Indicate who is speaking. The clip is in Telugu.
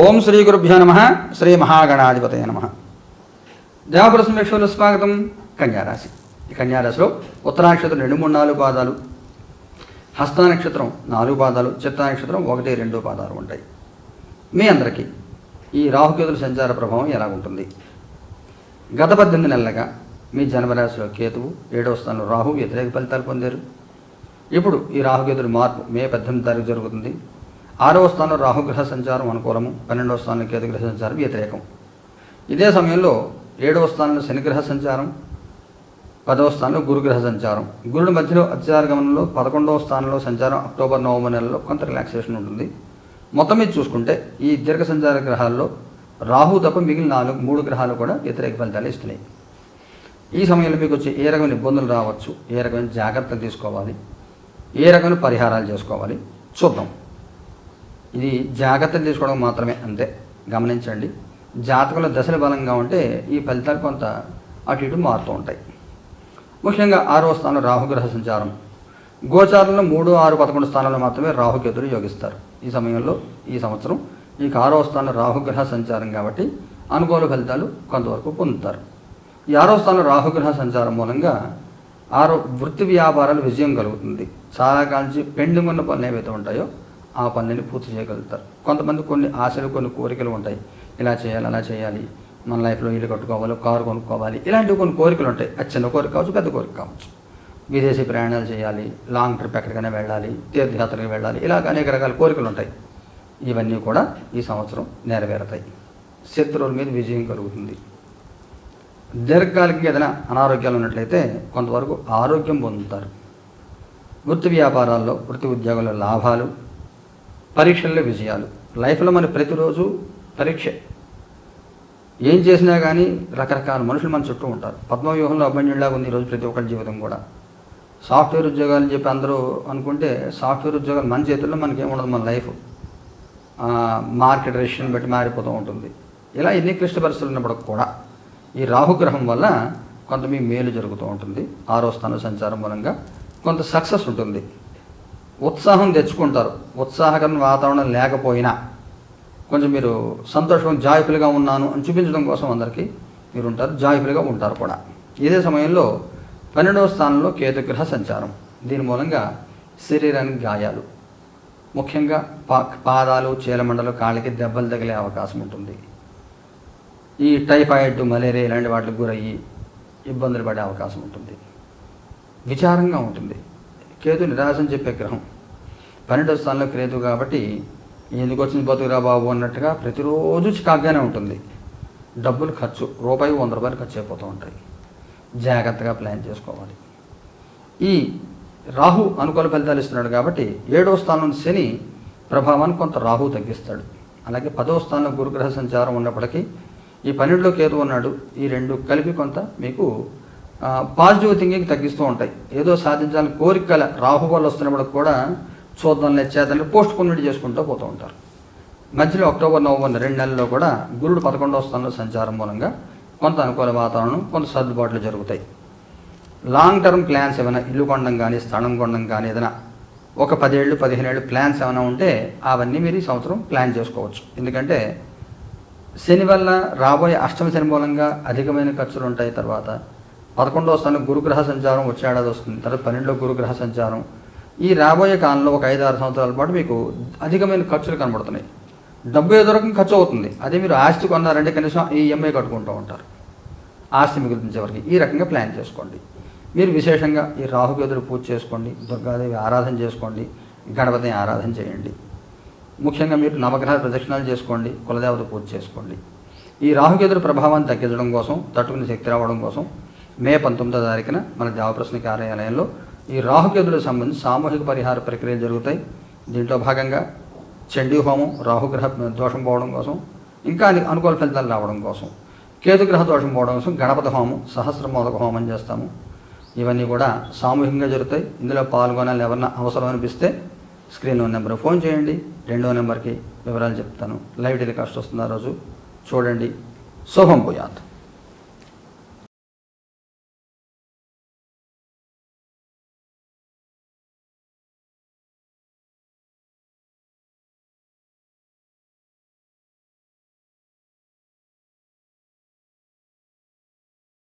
Speaker 1: ఓం శ్రీ గురుభ్యో నమ శ్రీ మహాగణాధిపతయ నమ. దేవపుర సమీక్షలో స్వాగతం కన్యారాశి. ఈ కన్యారాశిలో ఉత్తరాక్షత్రం రెండు మూడు నాలుగు పాదాలు హస్త నక్షత్రం నాలుగు పాదాలు చిత్త నక్షత్రం ఒకటి రెండు పాదాలు ఉంటాయి. మీ అందరికీ ఈ రాహుకేతుల సంచార ప్రభావం ఎలా ఉంటుంది గత పద్దెనిమిది నెలలుగా మీ జన్మరాశిలో కేతువు ఏడవ స్థానంలో రాహు వ్యతిరేక ఫలితాలు పొందారు. ఇప్పుడు ఈ రాహుకేతుడి మార్పు మే పద్దెనిమిది తారీఖు జరుగుతుంది. ఆరవ స్థానంలో రాహుగ్రహ సంచారం అనుకూలము పన్నెండవ స్థానంలో కేతుగ్రహ సంచారం వ్యతిరేకం. ఇదే సమయంలో ఏడవ స్థానంలో శనిగ్రహ సంచారం పదవ స్థానంలో గురుగ్రహ సంచారం. గురుడి మధ్యలో అత్యార గమనంలో పదకొండవ స్థానంలో సంచారం అక్టోబర్ నవంబర్ నెలలో కొంత రిలాక్సేషన్ ఉంటుంది. మొత్తం మీద చూసుకుంటే ఈ దీర్ఘ సంచార గ్రహాల్లో రాహు తప్ప మిగిలిన నాలుగు మూడు గ్రహాలు కూడా వ్యతిరేక ఫలితాలు ఇస్తున్నాయి. ఈ సమయంలో మీకు వచ్చే ఏ రకమైన ఇబ్బందులు రావచ్చు. ఏ రకమైన జాగ్రత్తలు తీసుకోవాలి. ఏ రకమైన పరిహారాలు చేసుకోవాలి. చూద్దాం. ఇది జాగ్రత్తలు తీసుకోవడం మాత్రమే అంతే. గమనించండి. జాతకంలో దశలు బలంగా ఉంటే ఈ ఫలితాలు కొంత అటు ఇటు మారుతూ ఉంటాయి. ముఖ్యంగా ఆరో స్థానం రాహుగ్రహ సంచారం. గోచారంలో మూడు ఆరు పదకొండు స్థానాల్లో మాత్రమే రాహుకేతులు యోగిస్తారు. ఈ సమయంలో ఈ సంవత్సరం ఈ ఆరవ స్థానం రాహుగ్రహ సంచారం కాబట్టి అనుకూల ఫలితాలు కొంతవరకు పొందుతారు. ఈ ఆరో స్థానం రాహుగ్రహ సంచారం మూలంగా ఆరో వృత్తి వ్యాపారాలు విజయం కలుగుతుంది. చాలా కాలం పెండింగ్ ఉన్న పనులు ఏవైతే ఉంటాయో ఆ పనులని పూర్తి చేయగలుగుతారు. కొంతమంది కొన్ని ఆశలు కొన్ని కోరికలు ఉంటాయి. ఇలా చేయాలి అలా చేయాలి. మన లైఫ్లో ఇల్లు కట్టుకోవాలి కారు కొనుక్కోవాలి. ఇలాంటివి కొన్ని కోరికలు ఉంటాయి. అది చిన్న కోరిక కావచ్చు పెద్ద కోరిక కావచ్చు. విదేశీ ప్రయాణాలు చేయాలి లాంగ్ ట్రిప్ ఎక్కడికైనా వెళ్ళాలి తీర్థయాత్రలకు వెళ్ళాలి. ఇలాగ అనేక రకాల కోరికలు ఉంటాయి. ఇవన్నీ కూడా ఈ సంవత్సరం నెరవేరుతాయి. శత్రువుల మీద విజయం కలుగుతుంది. దీర్ఘకాలికంగా ఏదైనా అనారోగ్యాలు ఉన్నట్లయితే కొంతవరకు ఆరోగ్యం పొందుతారు. వృత్తి వ్యాపారాల్లో వృత్తి ఉద్యోగాల్లో లాభాలు పరీక్షల్లో విజయాలు. లైఫ్లో మన ప్రతిరోజు పరీక్ష. ఏం చేసినా కానీ రకరకాల మనుషులు మన చుట్టూ ఉంటారు. పద్మవ్యూహంలో అభ్యంజుడిలాగా ఉంది ఈరోజు ప్రతి ఒక్కరి జీవితం కూడా. సాఫ్ట్వేర్ ఉద్యోగాలు చెప్పి అందరూ అనుకుంటే సాఫ్ట్వేర్ ఉద్యోగాలు మన చేతుల్లో మనకేం ఉండదు మన లైఫ్. మార్కెట్ రేషన్ బట్టి మారిపోతూ ఉంటుంది. ఇలా ఎన్ని క్లిష్ట పరిస్థితులు ఉన్నప్పుడు కూడా ఈ రాహుగ్రహం వల్ల కొంత మీ మేలు జరుగుతూ ఉంటుంది. ఆరో స్థానం సంచారం మూలంగా కొంత సక్సెస్ ఉంటుంది. ఉత్సాహం తెచ్చుకుంటారు. ఉత్సాహకరమైన వాతావరణం లేకపోయినా. కొంచెం మీరు సంతోషం జాయిఫుల్గా ఉన్నాను అని చూపించడం కోసం అందరికీ మీరు ఉంటారు జాయిఫుల్గా ఉంటారు కూడా. ఇదే సమయంలో పన్నెండవ స్థానంలో కేతుగ్రహ సంచారం. దీని మూలంగా శరీరానికి గాయాలు. ముఖ్యంగా పా పాదాలు చీలమండలు కాళ్ళకి దెబ్బలు తగిలే అవకాశం ఉంటుంది. ఈ టైఫాయిడ్ మలేరియా ఇలాంటి వాటికి గురయ్యి ఇబ్బందులు పడే అవకాశం ఉంటుంది. విచారంగా ఉంటుంది. కేతు నిరాశని చెప్పే గ్రహం. పన్నెండవ స్థానంలో కేతు కాబట్టి ఎందుకు వచ్చింది బతుకురా బాబు అన్నట్టుగా ప్రతిరోజు చికాగ్గానే ఉంటుంది. డబ్బులు ఖర్చు రూపాయి వంద రూపాయలు ఖర్చు అయిపోతూ ఉంటాయి. జాగ్రత్తగా ప్లాన్ చేసుకోవాలి. ఈ రాహు అనుకూల ఫలితాలు ఇస్తున్నాడు కాబట్టి ఏడవ స్థానం శని ప్రభావాన్ని కొంత రాహు తగ్గిస్తాడు. అలాగే పదవ స్థానంలో గురుగ్రహ సంచారం ఉన్నప్పటికీ ఈ పన్నెండులో కేతు ఉన్నాడు. ఈ రెండు కలిపి కొంత మీకు పాజిటివ్ థింకింగ్ తగ్గిస్తూ ఉంటాయి. ఏదో సాధించాలని కోరికల రాహు వస్తున్నప్పుడు కూడా చూద్దాం చేద్దాంలే పోస్ట్ పోన్మెంట్ చేసుకుంటూ పోతూ ఉంటారు. మధ్యలో అక్టోబర్ నవంబర్ రెండు నెలల్లో కూడా గురుడు పదకొండవ స్థానంలో సంచారం మూలంగా కొంత అనుకూల వాతావరణం కొంత సర్దుబాట్లు జరుగుతాయి. లాంగ్ టర్మ్ ప్లాన్స్ ఏమైనా ఇల్లు కొనడం కానీ స్థలం కొనడం కానీ ఏదైనా ఒక పదేళ్ళు పదిహేను ఏళ్ళు ప్లాన్స్ ఏమైనా ఉంటే అవన్నీ మీరు ఈ సంవత్సరం ప్లాన్ చేసుకోవచ్చు. ఎందుకంటే శని వల్ల రాబోయే అష్టమ శని మూలంగా అధికమైన ఖర్చులు ఉంటాయి. తర్వాత పదకొండవ స్థానంలో గురుగ్రహ సంచారం వచ్చే ఏడాది వస్తుంది. తర్వాత పన్నెండులో గురుగ్రహ సంచారం. ఈ రాబోయే కాలంలో ఒక ఐదు ఆరు సంవత్సరాల పాటు మీకు అధికమైన ఖర్చులు కనబడుతున్నాయి. డబ్బు ఏదో రకం ఖర్చు అవుతుంది. అదే మీరు ఆస్తి కొన్నారంటే కనీసం ఈ ఈఎంఐ కట్టుకుంటూ ఉంటారు. ఆస్తి మిగులుతుంది ఈ రకంగా ప్లాన్ చేసుకోండి. మీరు విశేషంగా ఈ రాహుకేతుడు పూజ చేసుకోండి దుర్గాదేవి ఆరాధన చేసుకోండి గణపతిని ఆరాధన చేయండి. ముఖ్యంగా మీరు నవగ్రహ ప్రదక్షిణాలు చేసుకోండి కులదేవత పూజ చేసుకోండి. ఈ రాహుకేతుల ప్రభావాన్ని తగ్గించడం కోసం తట్టుకునే శక్తి రావడం కోసం మే పంతొమ్మిదో తారీఖున మన దేవప్రశ్న కార్యాలయంలో ఈ రాహుకేతులకు సంబంధించి సామూహిక పరిహార ప్రక్రియలు జరుగుతాయి. దీంట్లో భాగంగా చండీ హోమం రాహుగ్రహ దోషం పోవడం కోసం ఇంకా అనుకూల ఫలితాలు రావడం కోసం కేతుగ్రహ దోషం పోవడం కోసం గణపతి హోమం సహస్రమోదక హోమం చేస్తాము. ఇవన్నీ కూడా సామూహికంగా జరుగుతాయి. ఇందులో పాల్గొనాలని ఎవరన్నా అవసరం అనిపిస్తే స్క్రీన్లో నెంబర్ ఫోన్ చేయండి. రెండో నెంబర్కి వివరాలు చెప్తాను. లైవ్ టెలికాస్ట్ వస్తుంది ఆ రోజు చూడండి. శుభం పోయాత్